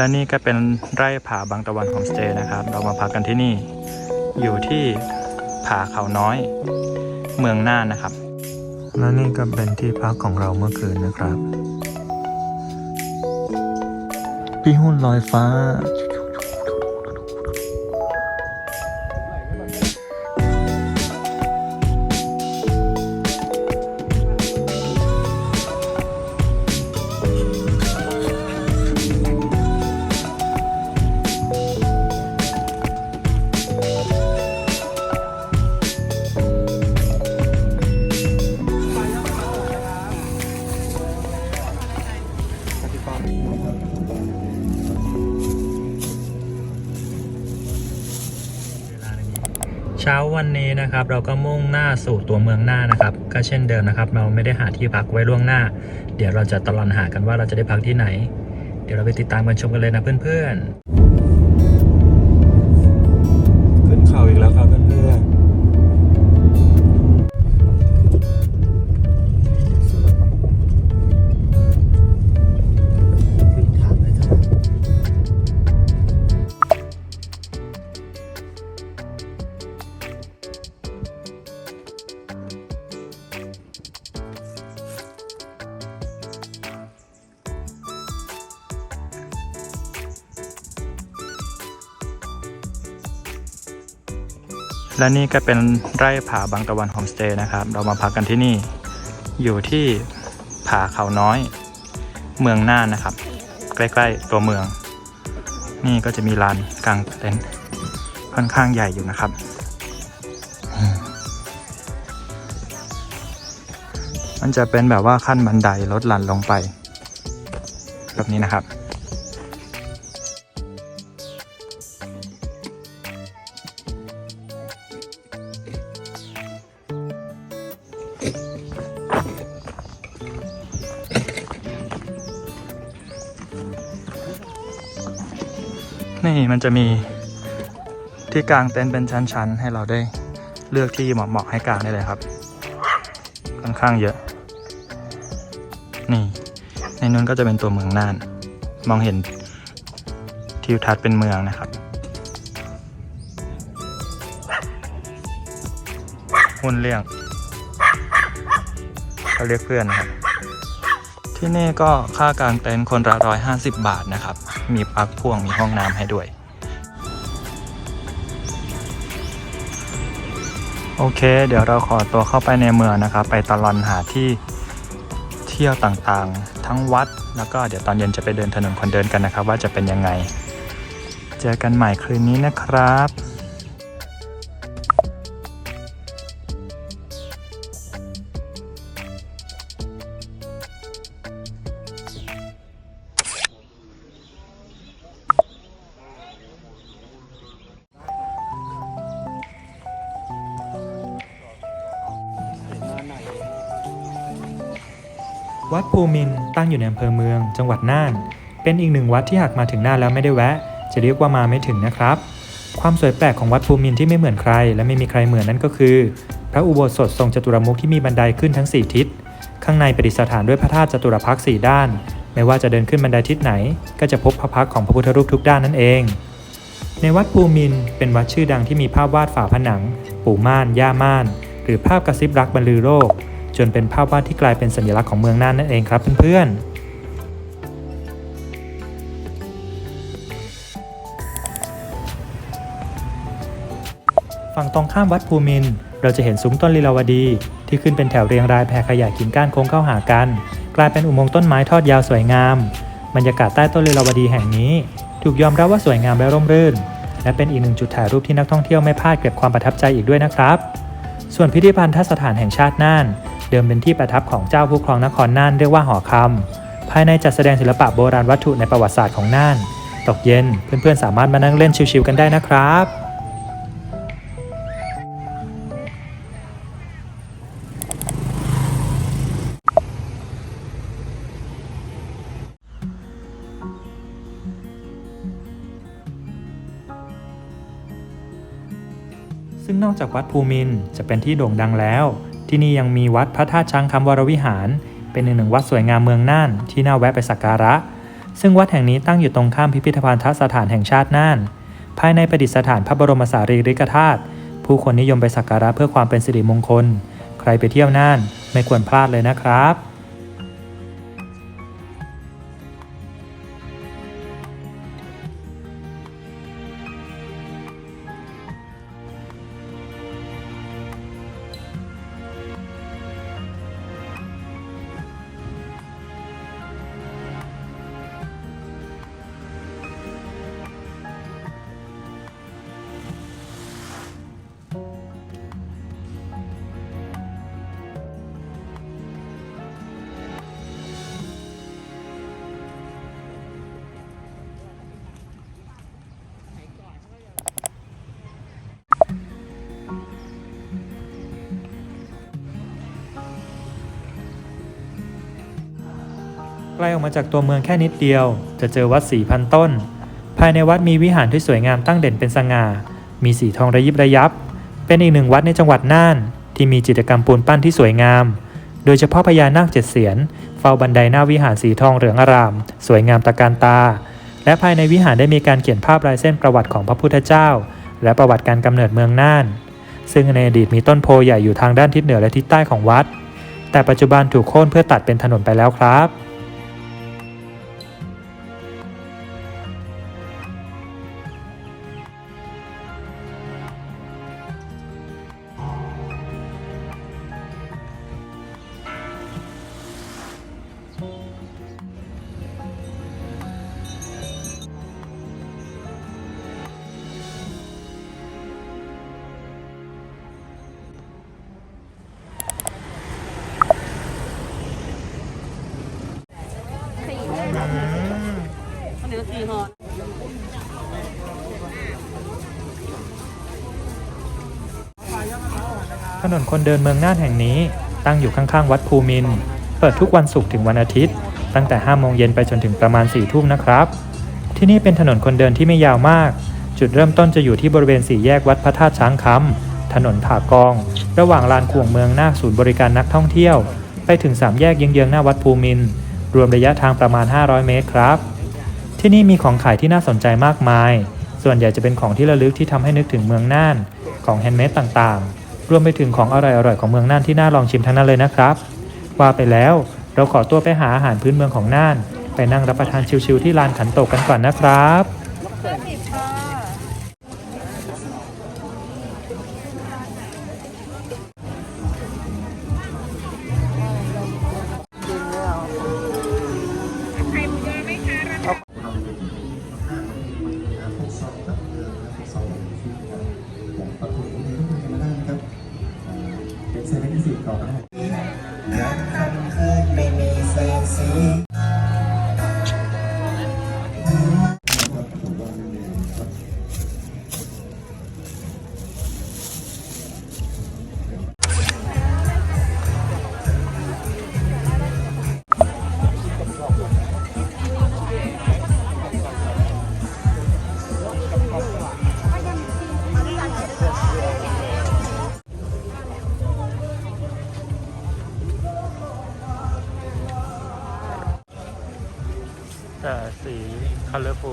และนี่ก็เป็นไร่ผาบางตะวันโฮมสเตย์นะครับ เรามาพักกันที่นี่ อยู่ที่ผาเขาน้อย เมืองน่านนะครับ และนี่ก็เป็นที่พักของเราเมื่อคืนนะครับพี่หุ่นลอยฟ้า เช้าวันนี้นะครับเราก็มุ่งหน้าสู่ตัวเมืองหน้านนะครับ ก็เช่นเดิมนะครับ เราไม่ได้หาที่พักไว้ล่วงหน้า เดี๋ยวเราจะตลอดหากันว่าเราจะได้พักที่ไหน เดี๋ยวเราไปติดตามกันชมกันเลยนะเพื่อนๆ และนี่ก็เป็นไร่ผาบางตะวันโฮมสเตย์นะครับ เรามาพักกันที่นี่ อยู่ที่ผาเขาน้อย เมืองน่านนะครับ ใกล้ๆตัวเมือง นี่ก็จะมีลานกลางเต็นท์ค่อนข้างใหญ่อยู่นะครับมมันจะเป็นแบบว่าขั้นบันไดลดหลั่นลงไป แบบนี้นะครับ นี่มันจะมีที่กลางเต็นท์เป็นชั้น ๆ ให้เราได้เลือกที่เหมาะๆให้กลางได้เลยครับ ค่อนข้างเยอะ นี่ ในนู้นก็จะเป็นตัวเมืองน่าน มองเห็นทิวทัศน์เป็นเมืองนะครับหุ่นเลี้ยงเขาเรียกเพื่อนนะครับ ที่นี่ก็ค่ากลางเต็นท์คนละร้อยห้าสิบบาทนะครับ มีปลั๊กพ่วงมีห้องน้ำให้ด้วย โอเค เดี๋ยวเราขอตัวเข้าไปในเมืองนะครับ ไปตลอนหาที่เที่ยวต่างๆ ทั้งวัด แล้วก็เดี๋ยวตอนเย็นจะไปเดินถนนคนเดินกันนะครับ ว่าจะเป็นยังไง เจอกันใหม่คืนนี้นะครับ วัดภูมินตั้งอยู่ในอำเภอเมือง จังหวัดน่าน เป็นอีกหนึ่งวัดที่หากมาถึงน่านแล้วไม่ได้แวะ จะเรียกว่ามาไม่ถึงนะครับ ความสวยแปลกของวัดภูมินที่ไม่เหมือนใคร และไม่มีใครเหมือนนั่นก็คือ พระอุโบสถทรงจตุรมุขที่มีบันไดขึ้นทั้ง 4 ทิศ ข้างในประดิษฐานด้วยพระธาตุจตุรพักษ์สี่ด้าน ไม่ว่าจะเดินขึ้นบันไดทิศไหน ก็จะพบพระพักของพระพุทธรูปทุกด้านนั่นเอง ในวัดภูมินเป็นวัดชื่อดังที่มีภาพวาดฝาผนัง ปู่ม่าน ย่าม่าน หรือภาพกระซิบรักบรรลือโลก จนเป็นภาพวาดที่กลายเป็นสัญลักษณ์ของเมืองน่านนั่นเองครับเพื่อนๆฝั่งตรงข้ามวัดภูมิน เราจะเห็นซุ้มต้นลีลาวดี ที่ขึ้นเป็นแถวเรียงรายแผ่ขยายกิ่งก้านโค้งเข้าหากัน กลายเป็นอุโมงค์ต้นไม้ทอดยาวสวยงาม บรรยากาศใต้ต้นลีลาวดีแห่งนี้ ถูกยอมรับว่าสวยงามและร่มรื่น และเป็นอีกหนึ่งจุดถ่ายรูปที่นักท่องเที่ยวไม่พลาดเก็บความประทับใจอีกด้วยนะครับ ส่วนพิพิธภัณฑสถานแห่งชาติน่าน เดิมเป็นที่ประทับของเจ้าผู้ครองนครน่านเรียกว่าหอคำภายในจัดแสดงศิลปะโบราณวัตถุในประวัติศาสตร์ของน่าน ตกเย็นเพื่อนๆสามารถมานั่งเล่นชิวๆกันได้นะครับซึ่งนอกจากวัดภูมินจะเป็นที่โด่งดังแล้ว ที่นี่ยังมีวัดพระธาตุช้างคำวรวิหาร เป็นอีกหนึ่งวัดสวยงามเมืองน่าน ที่น่าแวะไปสักการะ ซึ่งวัดแห่งนี้ตั้งอยู่ตรงข้ามพิพิธภัณฑสถานแห่งชาติน่าน ภายในประดิษฐานพระบรมสารีริกธาตุผู้คนนิยมไปสักการะเพื่อความเป็นสิริมงคล ใครไปเที่ยวน่านไม่ควรพลาดเลยนะครับ กล้ออกมาจากตัวเมืองแค่นิดเดียว จะเจอวัดสีพันต้น ภายในวัดมีวิหารที่สวยงามตั้งเด่นเป็นสง่า มีสีทองระยิบระยับ เป็นอีกหนึ่งวัดในจังหวัดน่าน ที่มีจิตรกรรมปูนปั้นที่สวยงาม โดยเฉพาะพญานาคเจ็ดเสียน เฝ้าบันไดหน้าวิหารสีทองเหลืองอาราม สวยงามตะการตา และภายในวิหารได้มีการเขียนภาพลายเส้นประวัติของพระพุทธเจ้า และประวัติการกำเนิดเมืองน่าน ซึ่งในอดีตมีต้นโพใหญ่อยู่ทางด้านทิศเหนือและทิศใต้ของวัด แต่ปัจจุบันถูกโค่นเพื่อตัดเป็นถนนไปแล้วครับ ถนนคนเดินเมืองน่านแห่งนี้ ตั้งอยู่ข้างๆ วัดภูมิน เปิดทุกวันศุกร์ถึงวันอาทิตย์ ตั้งแต่5โมงเย็นไปจนถึงประมาณ4ทุ่มนะครับ ที่นี่เป็นถนนคนเดินที่ไม่ยาวมาก จุดเริ่มต้นจะอยู่ที่บริเวณสี่แยกวัดพระธาตุช้างคำถนนถากอง ระหว่างลานขวงเมืองนาศูนย์บริการนักท่องเที่ยว ไปถึง3แยกเยื้องๆหน้าวัดภูมินทร์รวมระยะทางประมาณ 500 เมตรครับ ที่นี่มีของขายที่น่าสนใจมากมาย ส่วนใหญ่จะเป็นของที่ระลึกที่ทำให้นึกถึงเมืองน่าน ของแฮนด์เมดต่างๆ รวมไปถึงของอร่อยๆของเมืองน่านที่น่าลองชิมทั้งนั้นเลยนะครับ ว่าไปแล้วเราขอตัวไปหาอาหารพื้นเมืองของน่าน ไปนั่งรับประทานชิวๆที่ลานขันโตกกันก่อนนะครับ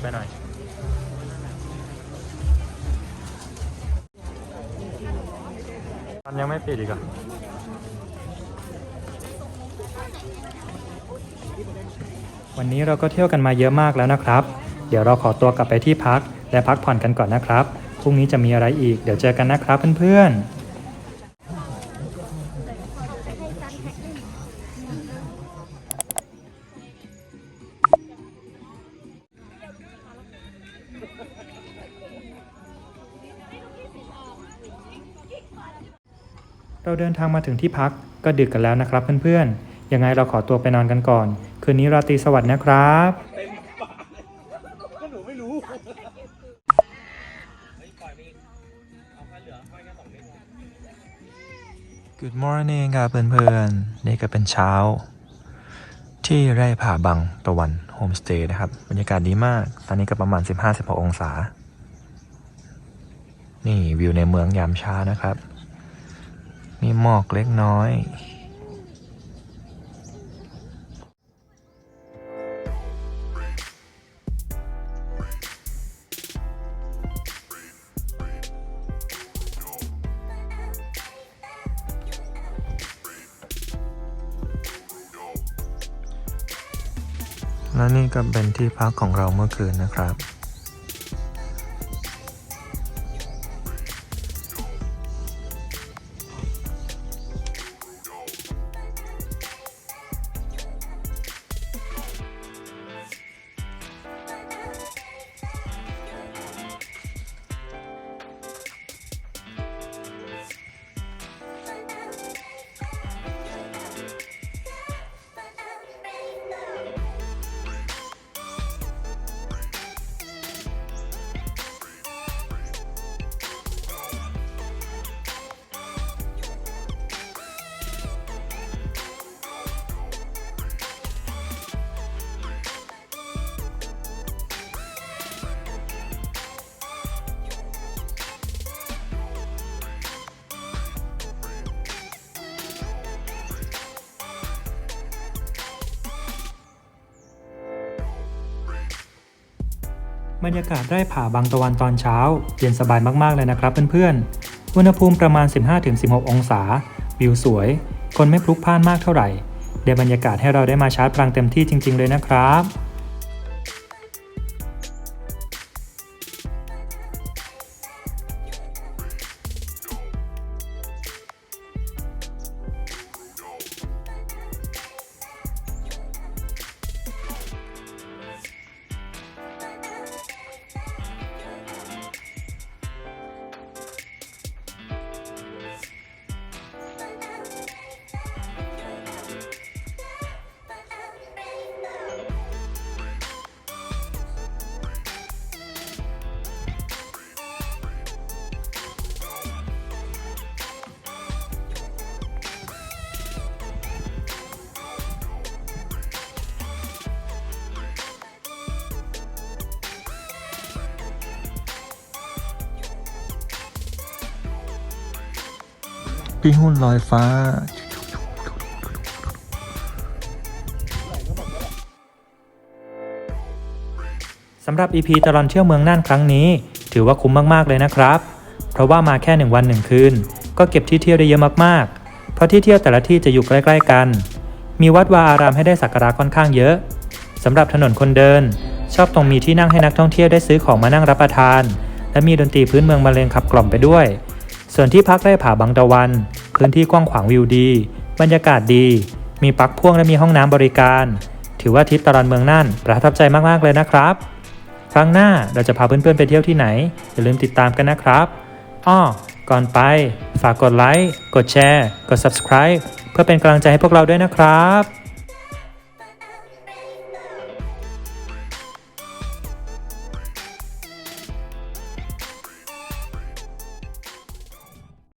ไปหน่อย มันยังไม่ปิดอีกเหรอะวันนี้เราก็เที่ยวกันมาเยอะมากแล้วนะครับ เดี๋ยวเราขอตัวกลับไปที่พัก และพักผ่อนกันก่อนนะครับ พรุ่งนี้จะมีอะไรอีก เดี๋ยวเจอกันนะครับเพื่อนๆ เราเดินทางมาถึงที่พักก็ดึกกันแล้วนะครับเพื่อนๆ ยังไงเราขอตัวไปนอนกันก่อน คืนนี้ราตรีสวัสดิ์นะครับ Good morning ครับเพื่อนๆ นี่ก็เป็นเช้า ที่ไร่ผาบังตะวันโฮมสเตย์นะครับ บรรยากาศดีมาก ตอนนี้ก็ประมาณ 15-16 องศา นี่วิวในเมืองยามเช้านะครับ มีหมอกเล็กน้อยและนี่ก็เป็นที่พักของเราเมื่อคืนนะครับ บรรยากาศไร่ผ่าบางตะวันตอนเช้า เย็นสบายมากๆเลยนะครับเพื่อนๆ อุณหภูมิประมาณ 15-16 องศา วิวสวย คนไม่พลุกพล่านมากเท่าไหร่ ได้บรรยากาศให้เราได้มาชาร์จพลังเต็มที่จริง ๆ เลยนะครับ พี่หุ้นลอยฟ้า สำหรับ EP ตลอนเที่ยวเมืองน่านครั้งนี้ ถือว่าคุ้มมาก ๆ เลยนะครับ เพราะว่ามาแค่ 1 วัน 1 คืน ก็เก็บที่เที่ยวได้เยอะมากๆ เพราะที่เที่ยวแต่ละที่จะอยู่ใกล้ ๆ กัน มีวัดวาอารามให้ได้สักการะค่อนข้างเยอะสำหรับถนนคนเดิน ชอบตรงมีที่นั่งให้นักท่องเที่ยวได้ซื้อของมานั่งรับประทาน และมีดนตรีพื้นเมืองบรรเลงขับกล่อมไปด้วย ส่วนที่พักไร่ผาบางตะวัน พื้นที่กว้างขวางวิวดี บรรยากาศดี มีปลั๊กพ่วงและมีห้องน้ำบริการ ถือว่าทริปตลอดเมืองน่านประทับใจมากๆเลยนะครับ ครั้งหน้าเราจะพาเพื่อนๆไปเที่ยวที่ไหน อย่าลืมติดตามกันนะครับอ้อก่อนไป ฝากกดไลค์ กดแชร์ กด subscribe เพื่อเป็นกำลังใจให้พวกเราด้วยนะครับ